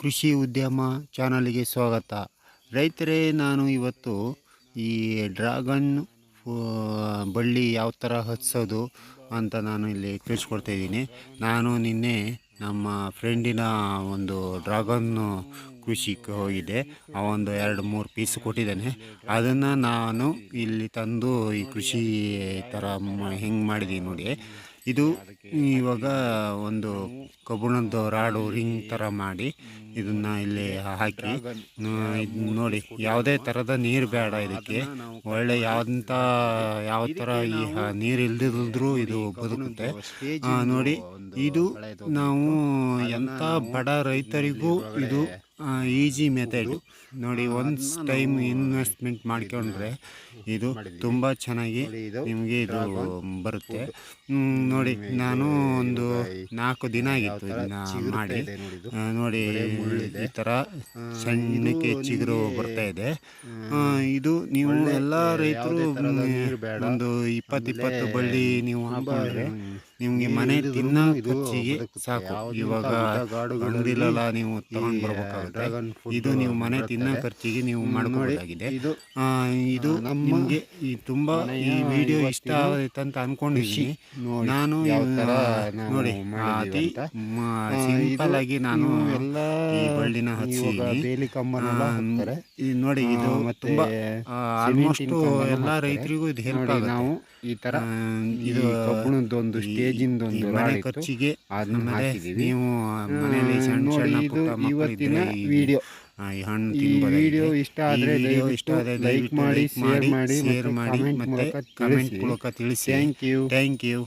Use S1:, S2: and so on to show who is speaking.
S1: ಕೃಷಿ ಉದ್ಯಮ ಚಾನಲ್ಗೆ ಸ್ವಾಗತ. ರೈತರೇ, ನಾನು ಇವತ್ತು ಈ ಡ್ರಾಗನ್ ಬಳ್ಳಿ ಯಾವ ಥರ ಹಚ್ಚೋದು ಅಂತ ನಾನು ಇಲ್ಲಿ ತಿಳಿಸ್ಕೊಡ್ತಾಯಿದ್ದೀನಿ ನಾನು ನಿನ್ನೆ ನಮ್ಮ ಫ್ರೆಂಡಿನ ಒಂದು ಡ್ರಾಗನ್ ಕೃಷಿಗೆ ಹೋಗಿದೆ. ಒಂದು ಎರಡು ಮೂರು ಪೀಸ್ ಕೊಟ್ಟಿದ್ದಾನೆ. ಅದನ್ನು ನಾನು ಇಲ್ಲಿ ತಂದು ಈ ಕೃಷಿ ಥರ ಹೆಂಗೆ ಮಾಡಿದ್ದೀನಿ ನೋಡಿ. ಇದು ಇವಾಗ ಒಂದು ಕಬ್ಬಣದ ರಾಡು ರಿಂಗ್ ಥರ ಮಾಡಿ ಇದನ್ನ ಇಲ್ಲಿ ಹಾಕಿ ನೋಡಿ ಯಾವುದೇ ಥರದ ನೀರು ಬೇಡ ಇದಕ್ಕೆ. ಒಳ್ಳೆ ಯಾವಂಥ ಯಾವ ಥರ ಈ ನೀರು ಇಲ್ದಿದ್ರು ಇದು ಬದುಕುತ್ತೆ. ನೋಡಿ ಇದು ನಾವು ಎಂಥ ಬಡ ರೈತರಿಗೂ ಇದು ಈಸಿ ಮೆಥಡ್ ನೋಡಿ ಒನ್ಸ್ ಟೈಮ್ ಇನ್ವೆಸ್ಟ್ಮೆಂಟ್ ಮಾಡ್ಕೊಂಡ್ರೆ ಇದು ತುಂಬ ಚೆನ್ನಾಗಿ ನಿಮಗೆ ಇದು ಬರುತ್ತೆ. ನೋಡಿ ನಾನು ಒಂದು ನಾಲ್ಕು ದಿನ ಆಗಿತ್ತು ಇದನ್ನ ಮಾಡಿ. ನೋಡಿ ಈ ಥರ ಸಣ್ಣಕ್ಕೆ ಚಿಗುರು ಬರ್ತಾ ಇದೆ. ಇದು ನೀವು ಎಲ್ಲ ರೈತರು ಒಂದು ಇಪ್ಪತ್ತು ಇಪ್ಪತ್ತು ಬಳ್ಳಿ ನೀವು ಹಾಕೊಂಡ್ರೆ ನಿಮಗೆ ಮನೆ ತಿನ್ನ ಖರ್ಚಿಗೆ ಸಾಕು. ಇವಾಗ ಅಂಗಡಿಲೆಲ್ಲ ನೀವು ತಗೊಂಡು ಬರ್ಬೇಕಾಗುತ್ತೆ. ಇದು ನೀವು ಮನೆ ತಿನ್ನ ಖರ್ಚಿಗೆ ನೀವು ಮಾಡಬಹುದಾಗಿದೆ ಇದು ನಮಗೆ ಈ ತುಂಬಾ ಈ ವಿಡಿಯೋ ಇಷ್ಟ ಆಗುತ್ತೆ ಅಂತ ಅನ್ಕೊಂಡಿದ್ದೀನಿ ನಾನು ನೋಡಿ ಅತಿ ಸಿಂಪಲ್ ಆಗಿ ನಾನು ಈ ಬಳ್ಳಿನ ಹಚ್ಚಿದ್ದೀನಿ. ಇದು ನೋಡಿ ಇದು ತುಂಬಾ ಆಲ್ಮೋಸ್ಟ್ ಎಲ್ಲ ರೈತರಿಗೂ ಇದು ಹೆಲ್ಪ್ ಆಗುತ್ತೆ
S2: ನಾವು ಈ ತರ ಇದು ಕಬ್ಬಣದೊಂದು ಸ್ಟೇಜಿಂದ ಒಂದು
S1: ಮನೆ. ಖರ್ಚಿಗೆ
S2: ಅದನ್ನ ಹಾಕಿದೀವಿ.
S1: ನೀವು ಮನೆಯಲ್ಲಿ ಸಣ್ಣ
S2: ನೋಡಿ,
S1: ಸಣ್ಣ ಪುಟ್ಟ
S2: ಇವತ್ತಿನ ವಿಡಿಯೋ.
S1: ಈ ಹಣ್ಣು
S2: ಈ ವಿಡಿಯೋ ಇಷ್ಟ ಆದ್ರೆ
S1: ಇಷ್ಟ ಆದ್ರೆ
S2: ಲೈಕ್ ಮಾಡಿ, ಶೇರ್ ಮಾಡಿ,
S1: ಶೇರ್ ಮಾಡಿ ಮತ್ತೆ ಕಮೆಂಟ್. ಮೂಲಕ ತಿಳಿಸಿ
S2: ಥ್ಯಾಂಕ್ ಯು
S1: ಥ್ಯಾಂಕ್ ಯು